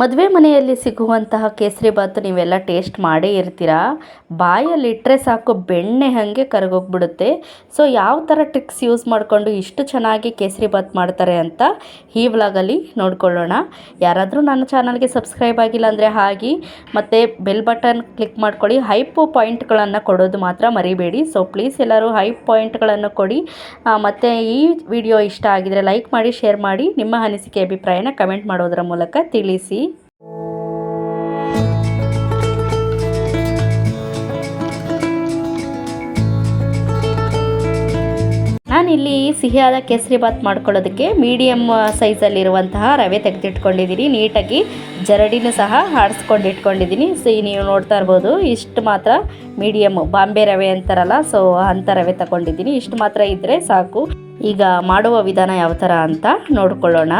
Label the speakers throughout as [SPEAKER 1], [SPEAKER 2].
[SPEAKER 1] ಮದುವೆ ಮನೆಯಲ್ಲಿ ಸಿಗುವಂತಹ ಕೇಸರಿ ಬಾತು ನೀವೆಲ್ಲ ಟೇಸ್ಟ್ ಮಾಡೇ ಇರ್ತೀರಾ? ಬಾಯಲ್ಲಿ ಇಟ್ಟರೆ ಸಾಕು, ಬೆಣ್ಣೆ ಹಾಗೆ ಕರಗೋಗ್ಬಿಡುತ್ತೆ. ಸೊ ಯಾವ ಥರ ಟ್ರಿಕ್ಸ್ ಯೂಸ್ ಮಾಡಿಕೊಂಡು ಇಷ್ಟು ಚೆನ್ನಾಗಿ ಕೇಸರಿ ಬಾತ್ ಮಾಡ್ತಾರೆ ಅಂತ ಈ ವ್ಲಾಗಲ್ಲಿ ನೋಡ್ಕೊಳ್ಳೋಣ. ಯಾರಾದರೂ ನನ್ನ ಚಾನಲ್ಗೆ ಸಬ್ಸ್ಕ್ರೈಬ್ ಆಗಿಲ್ಲ ಅಂದರೆ ಹಾಗೆ, ಮತ್ತು ಬೆಲ್ ಬಟನ್ ಕ್ಲಿಕ್ ಮಾಡ್ಕೊಳ್ಳಿ. ಹೈಪ್ ಪಾಯಿಂಟ್ಗಳನ್ನು ಕೊಡೋದು ಮಾತ್ರ ಮರಿಬೇಡಿ. ಸೊ ಪ್ಲೀಸ್ ಎಲ್ಲರೂ ಹೈಪ್ ಪಾಯಿಂಟ್ಗಳನ್ನು ಕೊಡಿ. ಮತ್ತು ಈ ವಿಡಿಯೋ ಇಷ್ಟ ಆಗಿದರೆ ಲೈಕ್ ಮಾಡಿ ಶೇರ್ ಮಾಡಿ. ನಿಮ್ಮ ಅನಿಸಿಕೆ, ಅಭಿಪ್ರಾಯನ ಕಮೆಂಟ್ ಮಾಡೋದರ ಮೂಲಕ ತಿಳಿಸಿ. ನಾನಿಲ್ಲಿ ಸಿಹಿಯಾದ ಕೇಸರಿ ಬಾತ್ ಮಾಡ್ಕೊಳ್ಳೋದಕ್ಕೆ ಮೀಡಿಯಮ್ ಸೈಜಲ್ಲಿರುವಂತಹ ರವೆ ತೆಗೆದಿಟ್ಕೊಂಡಿದ್ದೀನಿ. ನೀಟಾಗಿ ಜರಡಿನೂ ಸಹ ಆಡಿಸ್ಕೊಂಡು ಇಟ್ಕೊಂಡಿದ್ದೀನಿ. ಸೊ ನೀವು ನೋಡ್ತಾ ಇರ್ಬೋದು, ಇಷ್ಟು ಮಾತ್ರ ಮೀಡಿಯಮ್ ಬಾಂಬೆ ರವೆ ಅಂತಾರಲ್ಲ ಸೊ ಅಂಥ ರವೆ ತಗೊಂಡಿದ್ದೀನಿ. ಇಷ್ಟು ಮಾತ್ರ ಇದ್ದರೆ ಸಾಕು. ಈಗ ಮಾಡುವ ವಿಧಾನ ಯಾವ ಥರ ಅಂತ ನೋಡ್ಕೊಳ್ಳೋಣ.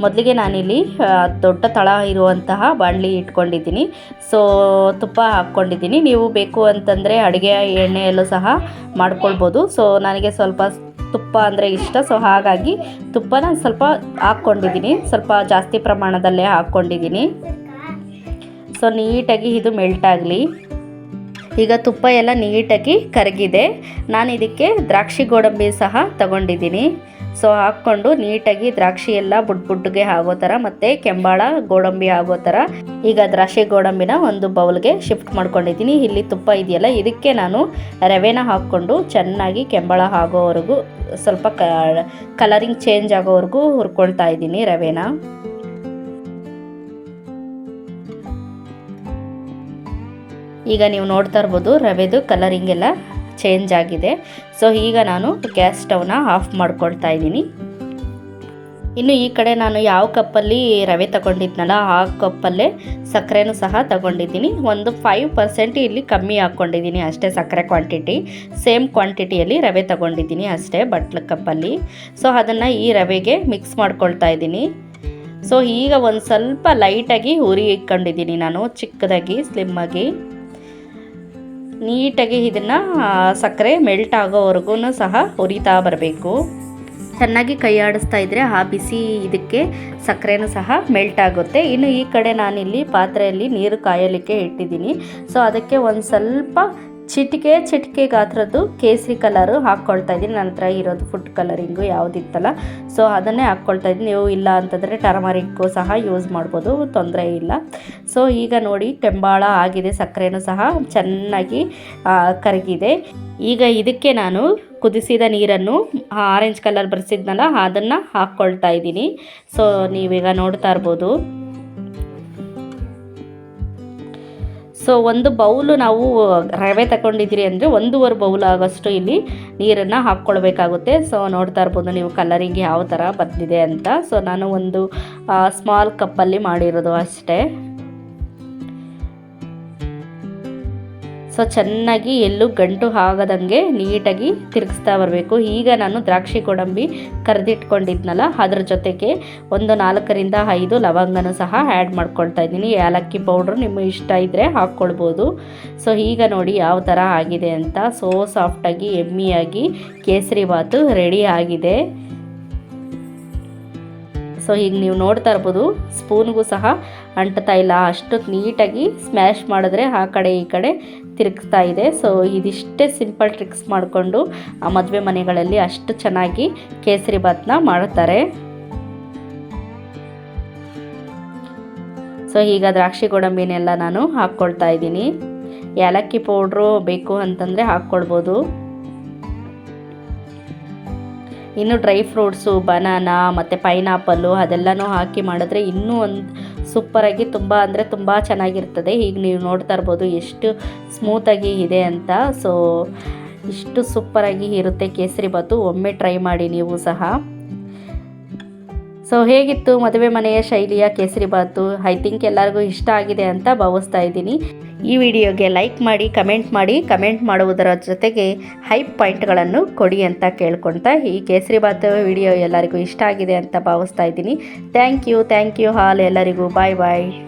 [SPEAKER 1] ಮೊದಲಿಗೆ ನಾನಿಲ್ಲಿ ದೊಡ್ಡ ತಳ ಇರುವಂತಹ ಬಾಣಲಿ ಇಟ್ಕೊಂಡಿದ್ದೀನಿ. ಸೊ, ತುಪ್ಪ ಹಾಕ್ಕೊಂಡಿದ್ದೀನಿ. ನೀವು ಬೇಕು ಅಂತಂದರೆ ಅಡುಗೆ ಎಣ್ಣೆಯಲ್ಲೂ ಸಹ ಮಾಡ್ಕೊಳ್ಬೋದು. ಸೊ, ನನಗೆ ಸ್ವಲ್ಪ ತುಪ್ಪ ಅಂದರೆ ಇಷ್ಟ. ಸೊ, ಹಾಗಾಗಿ ತುಪ್ಪನ ಸ್ವಲ್ಪ ಹಾಕ್ಕೊಂಡಿದ್ದೀನಿ. ಸ್ವಲ್ಪ ಜಾಸ್ತಿ ಪ್ರಮಾಣದಲ್ಲೇ ಹಾಕ್ಕೊಂಡಿದ್ದೀನಿ. ಸೊ, ನೀಟಾಗಿ ಇದು ಮೆಲ್ಟ್ ಆಗಲಿ. ಈಗ ತುಪ್ಪ ಎಲ್ಲ ನೀಟಾಗಿ ಕರಗಿದೆ. ನಾನು ಇದಕ್ಕೆ ದ್ರಾಕ್ಷಿ ಗೋಡಂಬಿ ಸಹ ತಗೊಂಡಿದ್ದೀನಿ. ಸೊ ಹಾಕ್ಕೊಂಡು ನೀಟಾಗಿ ದ್ರಾಕ್ಷಿ ಎಲ್ಲ ಬುಡ್ ಬುಡ್ಗೆ ಆಗೋ ಥರ ಮತ್ತು ಕೆಂಬಾಳ, ಗೋಡಂಬಿ ಆಗೋ ಥರ. ಈಗ ದ್ರಾಕ್ಷಿ, ಗೋಡಂಬಿನ ಒಂದು ಬೌಲ್ಗೆ ಶಿಫ್ಟ್ ಮಾಡ್ಕೊಂಡಿದ್ದೀನಿ. ಇಲ್ಲಿ ತುಪ್ಪ ಇದೆಯಲ್ಲ, ಇದಕ್ಕೆ ನಾನು ರವೆನ ಹಾಕ್ಕೊಂಡು ಚೆನ್ನಾಗಿ ಕೆಂಬಾಳ ಆಗೋವರೆಗೂ ಸ್ವಲ್ಪ ಕಲರಿಂಗ್ ಚೇಂಜ್ ಆಗೋವರೆಗೂ ಹುರ್ಕೊಳ್ತಾ ಇದ್ದೀನಿ ರವೆನ. ಈಗ ನೀವು ನೋಡ್ತಾ ಇರ್ಬೋದು ರವೆದು ಕಲರಿಂಗ್ ಎಲ್ಲ ಚೇಂಜ್ ಆಗಿದೆ. ಸೊ ಈಗ ನಾನು ಗ್ಯಾಸ್ ಸ್ಟವ್ನ ಆಫ್ ಮಾಡ್ಕೊಳ್ತಾ ಇದ್ದೀನಿ. ಇನ್ನು ಈ ಕಡೆ ನಾನು ಯಾವ ಕಪ್ಪಲ್ಲಿ ರವೆ ತಗೊಂಡಿದ್ನಲ್ಲ, ಆ ಕಪ್ಪಲ್ಲೇ ಸಕ್ಕರೆನೂ ಸಹ ತಗೊಂಡಿದ್ದೀನಿ. ಒಂದು ಫೈವ್ ಪರ್ಸೆಂಟ್ ಇಲ್ಲಿ ಕಮ್ಮಿ ಹಾಕ್ಕೊಂಡಿದ್ದೀನಿ ಅಷ್ಟೇ ಸಕ್ಕರೆ ಕ್ವಾಂಟಿಟಿ ಸೇಮ್ ಕ್ವಾಂಟಿಟಿಯಲ್ಲಿ ರವೆ ತಗೊಂಡಿದ್ದೀನಿ ಅಷ್ಟೇ ಬಟ್ಲ ಕಪ್ಪಲ್ಲಿ. ಸೊ ಅದನ್ನು ಈ ರವೆಗೆ ಮಿಕ್ಸ್ ಮಾಡ್ಕೊಳ್ತಾ ಇದ್ದೀನಿ. ಸೊ ಈಗ ಒಂದು ಸ್ವಲ್ಪ ಲೈಟಾಗಿ ಹುರಿ ಇಟ್ಕೊಂಡಿದ್ದೀನಿ ನಾನು, ಚಿಕ್ಕದಾಗಿ ಸ್ಲಿಮ್ಮಾಗಿ ನೀಟಾಗಿ ಇದನ್ನು ಸಕ್ಕರೆ ಮೆಲ್ಟ್ ಆಗೋವರೆಗೂ ಸಹ ಹುರಿತಾ ಬರಬೇಕು. ಚೆನ್ನಾಗಿ ಕೈ ಇದ್ದರೆ ಆ ಬಿಸಿ ಇದಕ್ಕೆ ಸಕ್ಕರೆನೂ ಸಹ ಮೆಲ್ಟ್ ಆಗುತ್ತೆ. ಇನ್ನು ಈ ಕಡೆ ನಾನಿಲ್ಲಿ ಪಾತ್ರೆಯಲ್ಲಿ ನೀರು ಕಾಯಲಿಕ್ಕೆ ಇಟ್ಟಿದ್ದೀನಿ. ಸೊ ಅದಕ್ಕೆ ಒಂದು ಸ್ವಲ್ಪ ಚಿಟಿಕೆ ಚಿಟಿಕೆ ಗಾತ್ರದ್ದು ಕೇಸರಿ ಕಲರು ಹಾಕ್ಕೊಳ್ತಾ ಇದ್ದೀನಿ. ನನ್ನ ಹತ್ರ ಇರೋದು ಫುಡ್ ಕಲರಿಂಗು ಯಾವುದಿತ್ತಲ್ಲ. ಸೊ ಅದನ್ನೇ ಹಾಕ್ಕೊಳ್ತಾ ಇದ್ದೀನಿ. ನೀವು ಇಲ್ಲ ಅಂತಂದರೆ ಟರ್ಮರಿಕ್ಕು ಸಹ ಯೂಸ್ ಮಾಡ್ಬೋದು. ತೊಂದರೆ ಇಲ್ಲ. ಸೊ ಈಗ ನೋಡಿ, ಕೆಂಬಾಳ ಆಗಿದೆ, ಸಕ್ಕರೆನೂ ಸಹ ಚೆನ್ನಾಗಿ ಕರಗಿದೆ. ಈಗ ಇದಕ್ಕೆ ನಾನು ಕುದಿಸಿದ ನೀರನ್ನು ಆರೆಂಜ್ ಕಲರ್ ಬರೆಸಿದ್ನಲ್ಲ, ಅದನ್ನು ಹಾಕ್ಕೊಳ್ತಾ ಇದ್ದೀನಿ. ಸೊ ನೀವೀಗ ನೋಡ್ತಾ ಇರ್ಬೋದು. ಸೊ ಒಂದು ಬೌಲು ನಾವು ರವೆ ತಗೊಂಡಿದ್ದೀರಿ ಅಂದರೆ ಒಂದೂವರೆ ಬೌಲ್ ಆಗೋಷ್ಟು ಇಲ್ಲಿ ನೀರನ್ನು ಹಾಕ್ಕೊಳ್ಬೇಕಾಗುತ್ತೆ. ಸೊ ನೋಡ್ತಾ ಇರ್ಬೋದು ನೀವು ಕಲರಿಂಗ್ ಯಾವ ಥರ ಬಂದಿದೆ ಅಂತ. ಸೊ ನಾನು ಒಂದು ಸ್ಮಾಲ್ ಕಪ್ಪಲ್ಲಿ ಮಾಡಿರೋದು ಅಷ್ಟೇ. ಸೊ ಚೆನ್ನಾಗಿ ಎಲ್ಲೂ ಗಂಟು ಆಗದಂಗೆ ನೀಟಾಗಿ ತಿರುಗಿಸ್ತಾ ಬರಬೇಕು. ಈಗ ನಾನು ದ್ರಾಕ್ಷಿ ಗೋಡಂಬಿ ಕರೆದಿಟ್ಕೊಂಡಿದ್ನಲ್ಲ, ಅದ್ರ ಜೊತೆಗೆ ಒಂದು ನಾಲ್ಕರಿಂದ ಐದು ಲವಂಗನೂ ಸಹ ಆ್ಯಡ್ ಮಾಡ್ಕೊಳ್ತಾ ಇದ್ದೀನಿ. ಏಲಕ್ಕಿ ಪೌಡ್ರು ನಿಮ್ಮ ಇಷ್ಟ ಇದ್ದರೆ ಹಾಕ್ಕೊಳ್ಬೋದು. ಸೊ ಈಗ ನೋಡಿ ಯಾವ ಥರ ಆಗಿದೆ ಅಂತ. ಸೋ ಸಾಫ್ಟಾಗಿ ಎಮ್ಮಿಯಾಗಿ ಕೇಸರಿ ಬಾತು ರೆಡಿ ಆಗಿದೆ. ಸೊ ಈಗ ನೀವು ನೋಡ್ತಾ ಇರ್ಬೋದು ಸ್ಪೂನ್ಗೂ ಸಹ ಅಂಟ್ತಾ ಇಲ್ಲ. ಅಷ್ಟು ನೀಟಾಗಿ ಸ್ಮ್ಯಾಶ್ ಮಾಡಿದ್ರೆ ಆ ಕಡೆ ಈ ಕಡೆ ತಿರುಗ್ತಾ ಇದೆ. ಸೊ ಇದಿಷ್ಟೇ ಸಿಂಪಲ್ ಟ್ರಿಕ್ಸ್ ಮಾಡಿಕೊಂಡು ಆ ಮದುವೆ ಮನೆಗಳಲ್ಲಿ ಅಷ್ಟು ಚೆನ್ನಾಗಿ ಕೇಸರಿ ಭಾತ್ನ ಮಾಡ್ತಾರೆ ಸೊ ಈಗ ದ್ರಾಕ್ಷಿ ಗೋಡಂಬಿನೆಲ್ಲ ನಾನು ಹಾಕ್ಕೊಳ್ತಾ ಇದ್ದೀನಿ. ಏಲಕ್ಕಿ ಪೌಡ್ರು ಬೇಕು ಅಂತಂದರೆ ಹಾಕ್ಕೊಳ್ಬೋದು. ಇನ್ನು ಡ್ರೈ ಫ್ರೂಟ್ಸು, ಬನಾನಾ, ಮತ್ತು ಪೈನಾಪಲ್ಲು ಅದೆಲ್ಲನೂ ಹಾಕಿ ಮಾಡಿದ್ರೆ ಇನ್ನೂ ಒಂದು ಸೂಪರಾಗಿ ತುಂಬ ಅಂದರೆ ತುಂಬ ಚೆನ್ನಾಗಿರ್ತದೆ. ಈಗ ನೀವು ನೋಡ್ತಾ ಇರ್ಬೋದು ಎಷ್ಟು ಸ್ಮೂತಾಗಿ ಇದೆ ಅಂತ. ಸೊ, ಇಷ್ಟು ಸೂಪರಾಗಿ ಇರುತ್ತೆ ಕೇಸರಿ ಬಾತು. ಒಮ್ಮೆ ಟ್ರೈ ಮಾಡಿ ನೀವು ಸಹ. ಸೊ, ಹೇಗಿತ್ತು ಮದುವೆ ಮನೆಯ ಶೈಲಿಯ ಕೇಸರಿ ಬಾತು? ಐ ಥಿಂಕ್ ಎಲ್ಲರಿಗೂ ಇಷ್ಟ ಆಗಿದೆ ಅಂತ ಭಾವಿಸ್ತಾ ಇದ್ದೀನಿ. ಈ ವಿಡಿಯೋಗೆ ಲೈಕ್ ಮಾಡಿ, ಕಮೆಂಟ್ ಮಾಡಿ, ಕಮೆಂಟ್ ಮಾಡುವುದರ ಜೊತೆಗೆ ಹೈಪ್ ಪಾಯಿಂಟ್ಗಳನ್ನು ಕೊಡಿ ಅಂತ ಕೇಳ್ಕೊಳ್ತಾ ಈ ಕೇಸರಿ ಭಾತ್ ವಿಡಿಯೋ ಎಲ್ಲರಿಗೂ ಇಷ್ಟ ಆಗಿದೆ ಅಂತ ಭಾವಿಸ್ತಾ ಇದ್ದೀನಿ. Thank you thank you all ಎಲ್ಲರಿಗೂ. Bye bye.